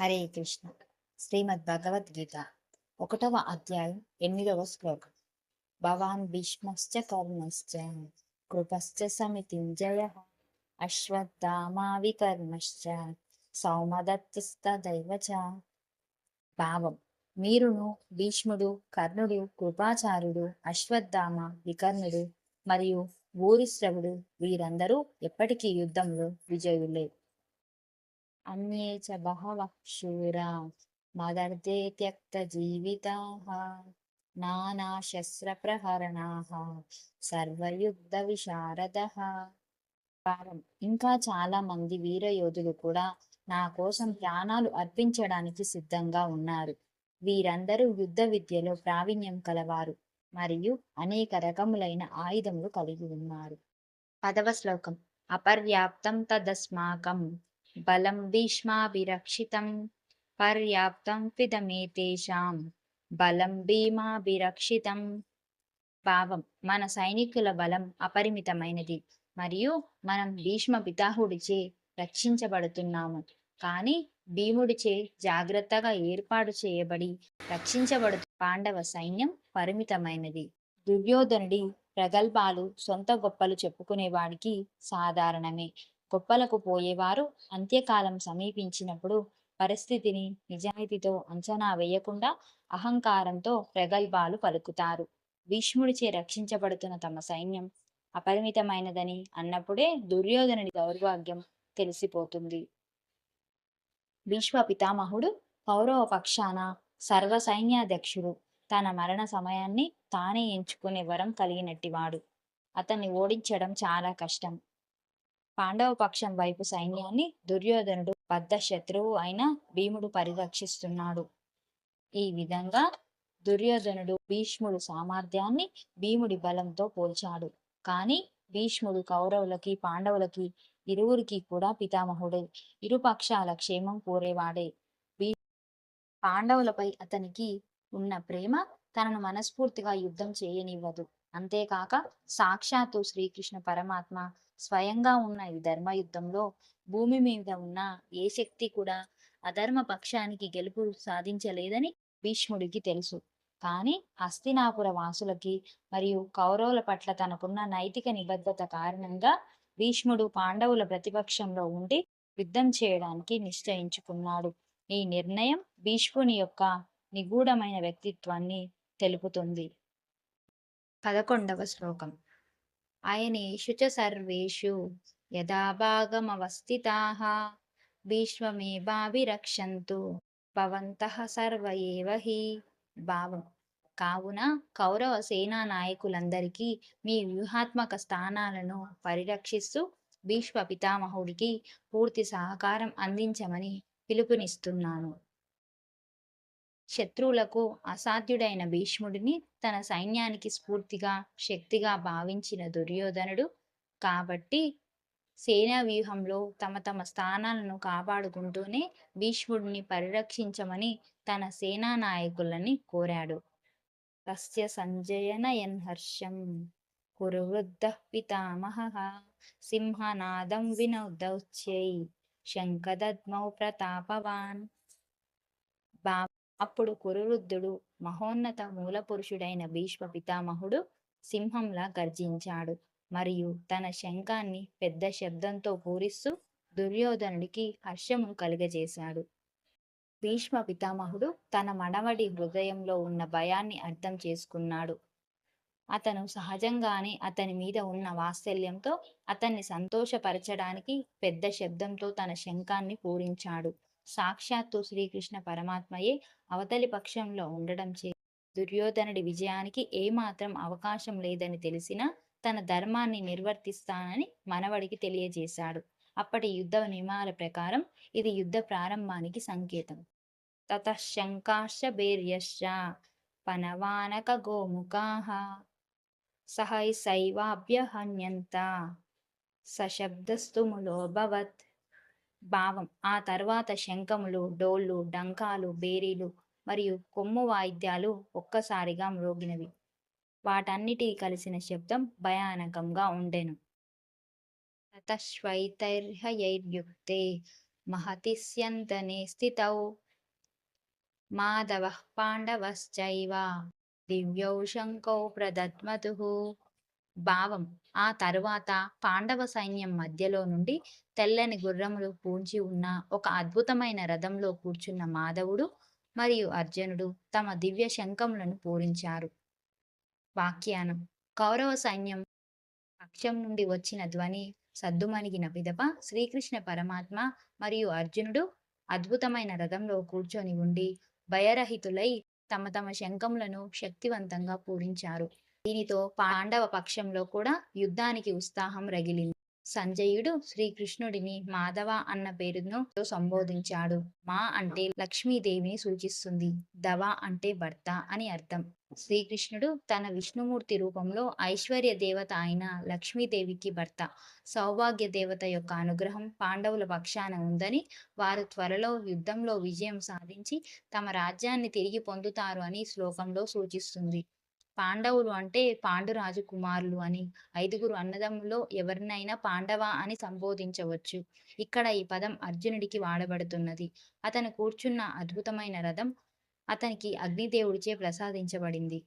హరే కృష్ణ శ్రీమద్ భగవద్గీత ఒకటవ అధ్యాయం ఎనిమిదవ శ్లోకం. భవాన్ భీష్మశ్చ కర్మశ్చ కృపశ్చ సమితింజయ అశ్వత్థామా వికర్మశ్చ సౌమదత్తస్తదైవ భావం మీరును భీష్ముడు కర్ణుడు కృపాచారుడు అశ్వత్థామ వికర్ణుడు మరియు ఊరిశ్రవుడు వీరందరూ ఎప్పటికీ యుద్ధంలో విజయులే. అన్యే చ బహవః శూరా మదర్థే త్యక్తజీవితాः నానాశస్త్రప్రహరణాः సర్వయుద్ధ విశారద పారం ఇంకా చాలా మంది వీరయోధులు కూడా నా కోసం ప్రాణాలు అర్పించడానికి సిద్ధంగా ఉన్నారు. వీరందరూ యుద్ధ విద్యలో ప్రావీణ్యం కలవారు మరియు అనేక రకములైన ఆయుధములు కలిగి ఉన్నారు. పదవ శ్లోకం. అపర్యాప్తం తదస్మాకం. బలం భీష్మాభిరక్షితం పర్యాప్తం పిదమేతేషాం బలం భీమాభిరక్షితం భావం మన సైనికుల బలం అపరిమితమైనది. మరియు మనం భీష్మ పితాహుడిచే రక్షించబడుతున్నాము. కానీ భీముడిచే జాగ్రత్తగా ఏర్పాటు చేయబడి రక్షించబడు పాండవ సైన్యం పరిమితమైనది. దుర్యోధనుడి ప్రగల్భాలు సొంత గొప్పలు చెప్పుకునేవాడికి సాధారణమే. గొప్పలకు పోయేవారు అంత్యకాలం సమీపించినప్పుడు పరిస్థితిని నిజాయితీతో అంచనా వేయకుండా అహంకారంతో ప్రగల్భాలు పలుకుతారు. భీష్ముడిచే రక్షించబడుతున్న తమ సైన్యం అపరిమితమైనదని అన్నప్పుడే దుర్యోధనుడి దౌర్భాగ్యం తెలిసిపోతుంది. భీష్మ పితామహుడు కౌరవ పక్షాన సర్వ సైన్యాధ్యక్షుడు తన మరణ సమయాన్ని తానే ఎంచుకునే వరం కలిగినట్టివాడు. అతన్ని ఓడించడం చాలా కష్టం. పాండవ పక్షం వైపు సైన్యాన్ని దుర్యోధనుడు పెద్ద శత్రువు అయిన భీముడు పరిరక్షిస్తున్నాడు. ఈ విధంగా దుర్యోధనుడు భీష్ముడు సామర్థ్యాన్ని భీముడి బలంతో పోల్చాడు. కానీ భీష్ముడు కౌరవులకి పాండవులకి ఇరువురికి కూడా పితామహుడే. ఇరుపక్షాల క్షేమం కోరేవాడే. పాండవులపై అతనికి ఉన్న ప్రేమ తనను మనస్ఫూర్తిగా యుద్ధం చేయనివ్వదు. అంతేకాక సాక్షాత్తు శ్రీకృష్ణ పరమాత్మ స్వయంగా ఉన్న ఈ ధర్మ యుద్ధంలో భూమి మీద ఉన్న ఏ శక్తి కూడా అధర్మ పక్షానికి గెలుపు సాధించలేదని భీష్ముడికి తెలుసు. కానీ హస్తినాపుర వాసులకి మరియు కౌరవుల పట్ల తనకున్న నైతిక నిబద్ధత కారణంగా భీష్ముడు పాండవుల ప్రతిపక్షంలో ఉండి యుద్ధం చేయడానికి నిశ్చయించుకున్నాడు. ఈ నిర్ణయం భీష్ముని యొక్క నిగూఢమైన వ్యక్తిత్వాన్ని తెలుపుతుంది. పదకొండవ శ్లోకం. అయనేషు చ సర్వేషు యథాభాగమవస్థితా భీష్మమేవాభిరక్షन्तు భవంతః సర్వ ఏవ హి భావం. కావున కౌరవ సేనా నాయకులందరికీ మీ వ్యూహాత్మక స్థానాలను పరిరక్షిస్తూ భీష్మ పితామహుడికి పూర్తి సహకారం అందించమని పిలుపునిస్తున్నాను. శత్రువులకు అసాధ్యుడైన భీష్ముడిని తన సైన్యానికి స్ఫూర్తిగా శక్తిగా భావించిన దుర్యోధనుడు. కాబట్టి సేనా వ్యూహంలో తమ తమ స్థానాలను కాపాడుకుంటూనే భీష్ముడిని పరిరక్షించమని తన సేనా నాయకులని కోరాడు. తస్య సంజయనయన్ హర్షం కురువృద్ధ పితామహ సింహనాదం వినోదౌచ్యై శంఖదద్మౌ ప్రతాపవాన్ అప్పుడు కురువృద్ధుడు మహోన్నత మూలపురుషుడైన భీష్మ పితామహుడు సింహంలా గర్జించాడు. మరియు తన శంఖాన్ని పెద్ద శబ్దంతో పూరిస్తూ దుర్యోధనుడికి హర్షమును కలుగజేశాడు. భీష్మ పితామహుడు తన మనవడి హృదయంలో ఉన్న భయాన్ని అర్థం చేసుకున్నాడు. అతను సహజంగానే అతని మీద ఉన్న వాత్సల్యంతో అతన్ని సంతోషపరచడానికి పెద్ద శబ్దంతో తన శంఖాన్ని పూరించాడు. సాక్షాత్తు శ్రీకృష్ణ పరమాత్మయే అవతలి పక్షంలో ఉండడం చే దుర్యోధనుడి విజయానికి ఏమాత్రం అవకాశం లేదని తెలిసినా తన ధర్మాన్ని నిర్వర్తిస్తానని మనవడికి తెలియజేశాడు. అప్పటి యుద్ధ నియమాల ప్రకారం ఇది యుద్ధ ప్రారంభానికి సంకేతం. తతశంకాశ భేర్యశ్చ పనవానక గోముఖాః సహై సైవాభ్యహన్యంత సశబ్దస్తుములోభవత్ భావం. ఆ తర్వాత శంఖములు డోళ్ళు డంకాలు బేరీలు మరియు కొమ్ము వాయిద్యాలు ఒక్కసారిగా మ్రోగినవి. వాటన్నిటి కలిసిన శబ్దం భయానకంగా ఉండెను. తతశ్వైతైర్హయైర్యుక్తే మహతిస్యంతనే స్థితౌ. మాధవ పాండవశ్చైవ. దివ్యౌ శంకౌ ప్రదత్మతు భావం. ఆ తరువాత పాండవ సైన్యం మధ్యలో నుండి తెల్లని గుర్రములు పూంచి ఉన్న ఒక అద్భుతమైన రథంలో కూర్చున్న మాధవుడు మరియు అర్జునుడు తమ దివ్య శంఖములను పూరించారు. వాక్యానం. కౌరవ సైన్యం పక్షం నుండి వచ్చిన ధ్వని సద్దుమణిగిన విదప శ్రీకృష్ణ పరమాత్మ మరియు అర్జునుడు అద్భుతమైన రథంలో కూర్చొని ఉండి భయరహితులై తమ తమ శంఖములను శక్తివంతంగా పూరించారు. దీనితో పాండవ పక్షంలో కూడా యుద్ధానికి ఉత్సాహం రగిలింది. సంజయుడు శ్రీకృష్ణుడిని మాధవ అన్న పేరును సంబోధించాడు. మా అంటే లక్ష్మీదేవిని సూచిస్తుంది. దవ అంటే భర్త అని అర్థం. శ్రీకృష్ణుడు తన విష్ణుమూర్తి రూపంలో ఐశ్వర్య దేవత అయిన లక్ష్మీదేవికి భర్త. సౌభాగ్య దేవత యొక్క అనుగ్రహం పాండవుల పక్షాన ఉందని వారు త్వరలో యుద్ధంలో విజయం సాధించి తమ రాజ్యాన్ని తిరిగి పొందుతారు అని శ్లోకంలో సూచిస్తుంది. పాండవులు అంటే పాండురాజు కుమారులు అని ఐదుగురు అన్నదమ్ములో ఎవరినైనా పాండవ అని సంబోధించవచ్చు. ఇక్కడ ఈ పదం అర్జునుడికి వాడబడుతున్నది. అతను కూర్చున్న అద్భుతమైన రథం అతనికి అగ్నిదేవుడిచే ప్రసాదించబడింది.